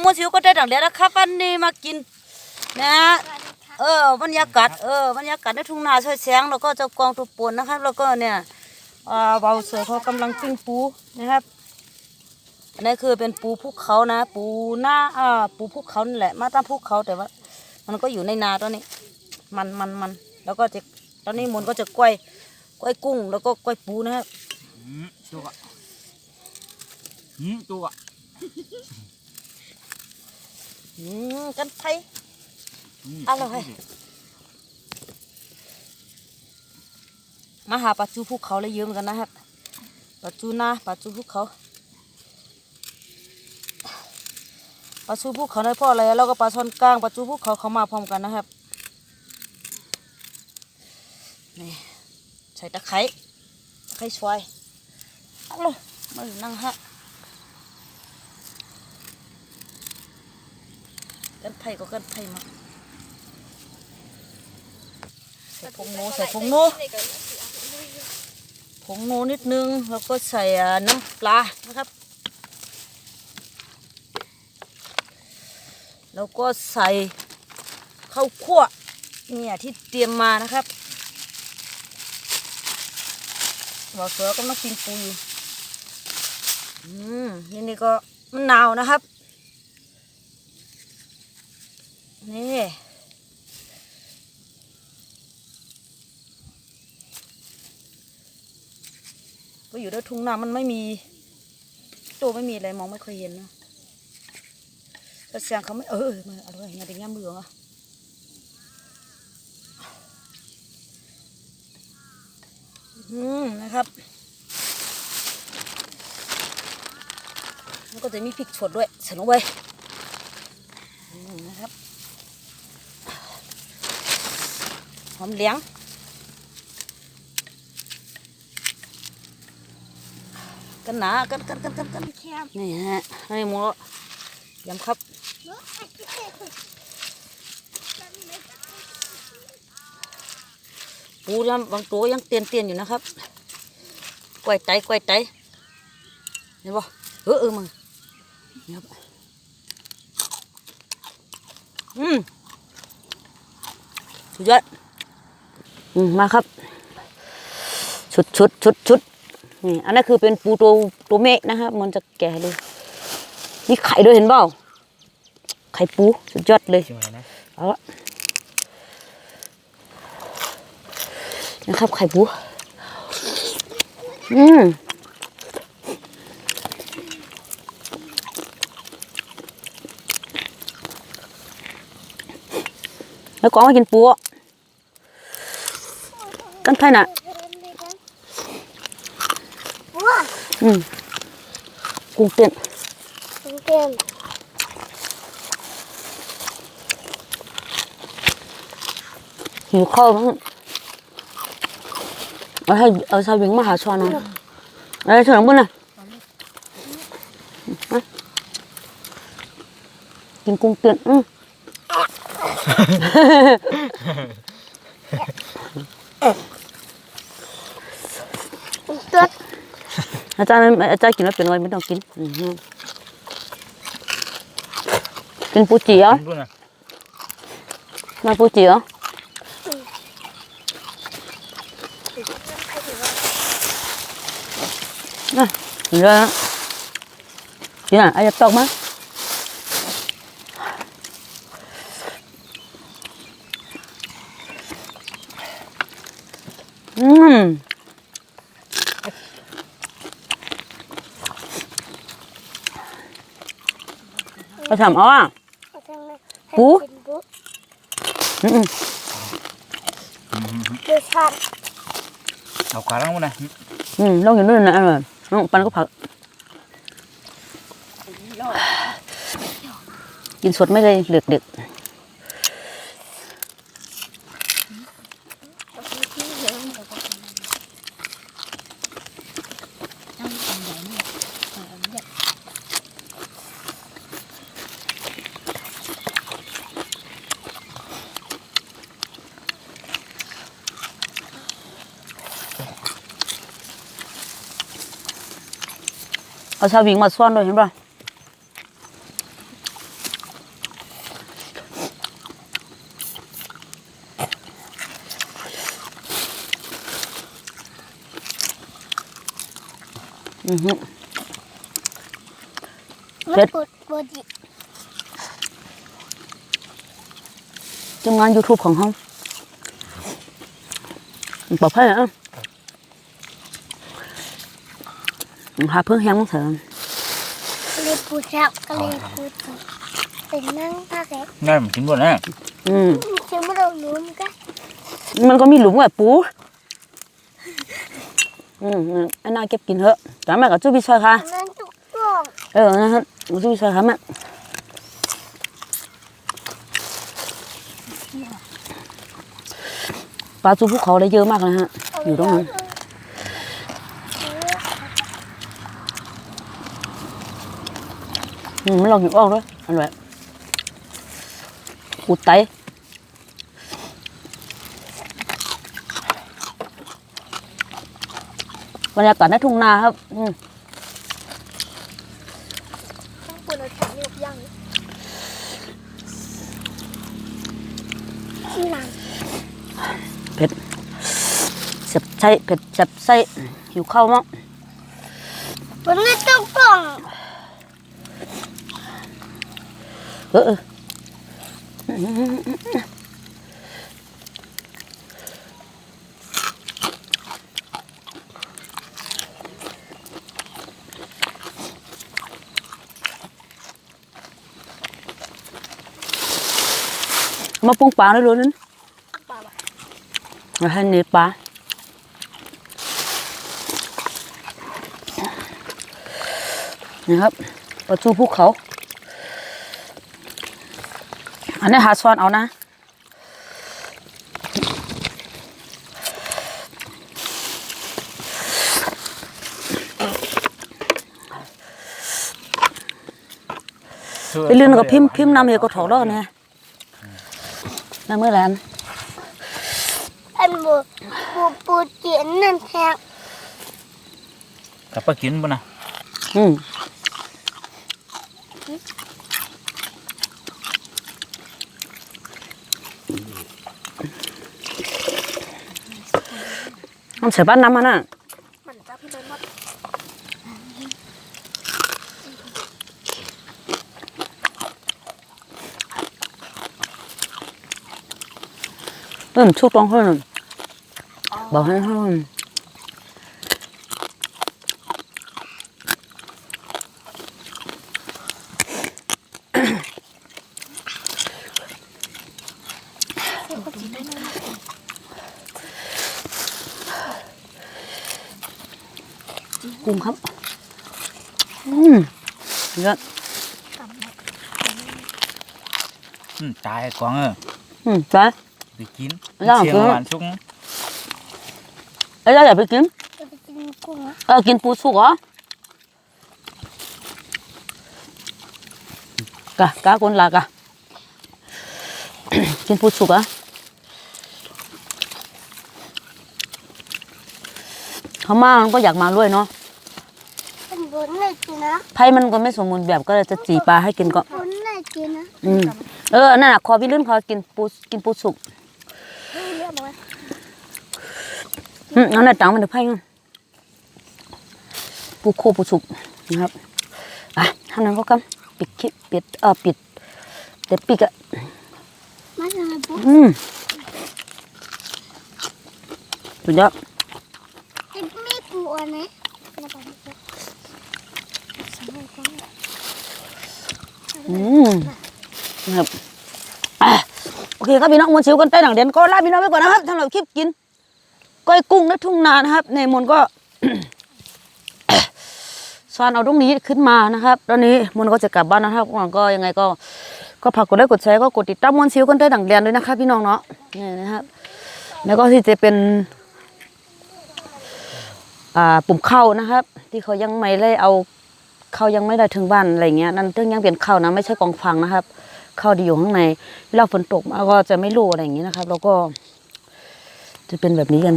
โมชิวก็ได้ดังเดียวนะครับวันนี้มากินนะเออบรรยากาศเออบรรยากาศในทุ่งนาช่วยแสงแล้วก็เจ้ากองตัวปนนะครับ แล้วก็เนี่ยอ่าเสวยเขากำลังปิ้งปูนะครับอันนี้คือเป็นปูภูเขานะ ปูหน้าอ่าปูภูเขานี่แหละมาตามภูเขาแต่ว่า มันก็อยู่ในนาตอนนี้ มันมันมันแล้วก็จะตอนนี้มนก็จะกล้วยกล้วยกุ้ง แล้วก็กล้วยปูนะครับอืมตัวอะอืมตัว อะอืมกันไทยมอร่อยมาหาปลาจูภูเขาเลยเยอะเหมือนกันนะครับปลาจูนาปลาจูภูเขาปลาจูภูเขาในพ่ออะไรแล้วก็ปลาช่อนกลางปลาจูภูเขาเขามาพร้อมกันนะครับนี่ใส่ตะไคร้ตะไคร้ช่วยเอาเลยมานั่งฮะ กันไทยก็กันไทยมาใส่ผงโนใส่ผงโนผงนูนิดนึงแล้วก็ใส่อ่าน้ำปลานะครับ แล้วก็ใส่ข้าวคั่วเนี่ยที่เตรียมมานะครับบอกเสือกำลังกินปูอยู่อืมนี่นี่ก็มะนาวนะครับ นี่ก็อยู่ด้วยทุ่งนามันไม่มี ตัวไม่มีอะไรมองไม่ค่อยเห็นนะแต่เสียงเขาไม่เออมาอร่อยงานเด็กงามเหลืออะอืมนะครับแล้วก็จะมีพริกสดด้วยใส่ลงไปอืมนะครับห อมเหลียงกันหนากันกันกันกันกันนี่ฮะให้หมูยำครับปูยำบางตัวยังเตียนเตียนๆอยู่นะครับกล้วยไตกล้วยไตเห็นบ่เออเออมึงนี่ครับอืมสุดยอดอื มมาครับ ชุดชุดชุดชุดนี่อันนั้นคือเป็นปูตัวตัวเมฆนะครับ มันจะแก่เลยมีไข่ด้วยเห็นเปล่าไข่ปูสุดยอดเลยชิมอะไรนะเอาละนะครับ ไข่ปูอืมแล้วกองมากินปูอะ กันไข่น่ะอืมกุ้งเต้นเต็มหิวข้าวมั้งเอาให้เอาชาววิงมาหาช้อนหน่อยอะไรช้อนของมึงน่ะมากินกุ้งเต้นอืมตัวอาจารย์ไม่อาจารย์กินแล้วเป็นอะไรไม่ต้องกินอือหือกินปูจีเหรอดูนะมาปูจีเหรอน่ะกินเลยนะกินอะอาจจะตอกมาอืม ไปทำเอาอะปูปูอืมดูชัดเอาขาล่างมันนะอืมลองอยู่นู่นนะอร่อยน้องปันก็ผัก กินสดไม่เลยเหลือกเด็ก ở sao vì ngọt xoan rồi đúng rồi ừ Chết Chúng ăn YouTube không không? Bỏ phê hả? หาเพิ่งแห้งมั้งเถอะก็เลยปวดแล้วก็เลยปวดอีกเป็นนั่งพักแล้ง่ายมันกินบ่นะอืมเชื่อไม่เรารู้มันมันก็มีหลุมแบบปูอืมอืมอันน่าเก็บกินเถอะจ้าแม่กับจู้พี่ชายค่ะนั่นทุกเออนะครับจู้พี่ชายค่ะแม่ปลาจูภูเขาได้เยอะมากเลยฮะ อยู่ตรงนั้น อืมไม่ลองหยิบออกด้วยอร่อยขูดไตบรรยากาศในทุ่งนาครับ อืมต้องปวดเราฉันยกยังที่หลังเผ็ดเสียบไส้เผ็ดเสียบไส้หิวข้าวมั้งมันไม่ต้องกล่อง เออเออมาปรุงปลาด้วยรู้นั้นป่าวมาให้เนื้อปลานี่ครับปลาจูภูเขา อันนี้หาช้อนเอานะไปลื่นกับพิมพ์พิมพ์นำเหตุก็ถอดแล้วเนี่ยน้ำเมื่อไหรอันอันบูบูปูเจียนนั่นแทงกลับไปกินบ่นะอืม มันใส่บ้านน้ำมันน่ะมันจะพี่เลยหมดเริ่มชุกตรงขึ้นบอกให้เขา กุ้งครับ อืมเยอะอืมตายกวางเอออืมจ้ะไปกินย่างเสียงกินหวานชุกเอ้ยอย่าไปกินจะไปกินกุ้งนะเออกินปูสุกเหรอกะกะคนลากะกินปูสุกเหรอะเขามามันก็อยากมาด้วยเนาะอั นบนเลยกินนะไพ่มันก็ไม่สมบูรณ์แบบก็เลยจะจีปลาให้กินก็บนเลยกินนะอืมเออนั่นน่ะคอพี่ลื่นเขากินปูกินปูสุกเฮ้ยเรียกมาอืมนั่นน่ะจังมันเดี๋ยวไพ่งั้นปูโคปูสุกนะครับอะท่านั้นก็กำปิดคลิปปิดเออปิดเด็ดปิกอะมาทำไมปุ๊บอืมสุดยอดจะไม่ปูอันไหนแล้วก็ไม่ปุ๊บสมัยก่ อืมครับโอเคครับพี่น้องมวลชิวกันใต้หนังเด่นก็ลาพี่น้องไปก่อนนะครับสำหรับคลิปกินก้อยกุ้งในทุ่งนานะครับ ในมนต์ก็ซานเอาตรงนี้ขึ้นมานะครับ ตอนนี้มนต์ก็จะกลับบ้านนะครับก่อนก็ยังไงก็ก็ฝากกดไลค์กดแชร์ก็กดติดตามมวลชิวกันใต้หนังเด่นด้วยนะครับพี่น้องเนาะนี่นะครับ แล้วก็ที่จะเป็นอ่าปุ่มเข้านะครับ ที่เขายังไม่ได้เอา เขายังไม่ได้ถึงบ้านอะไรเงี้ยนั่นเรื่องยังเป็นเข้านะ ไม่ใช่กองฟังนะครับ เข้าดีอยู่ข้างในเราฝนตกมาก็จะไม่รู้อะไรอย่างนี้นะครับ แล้วก็จะเป็นแบบนี้กัน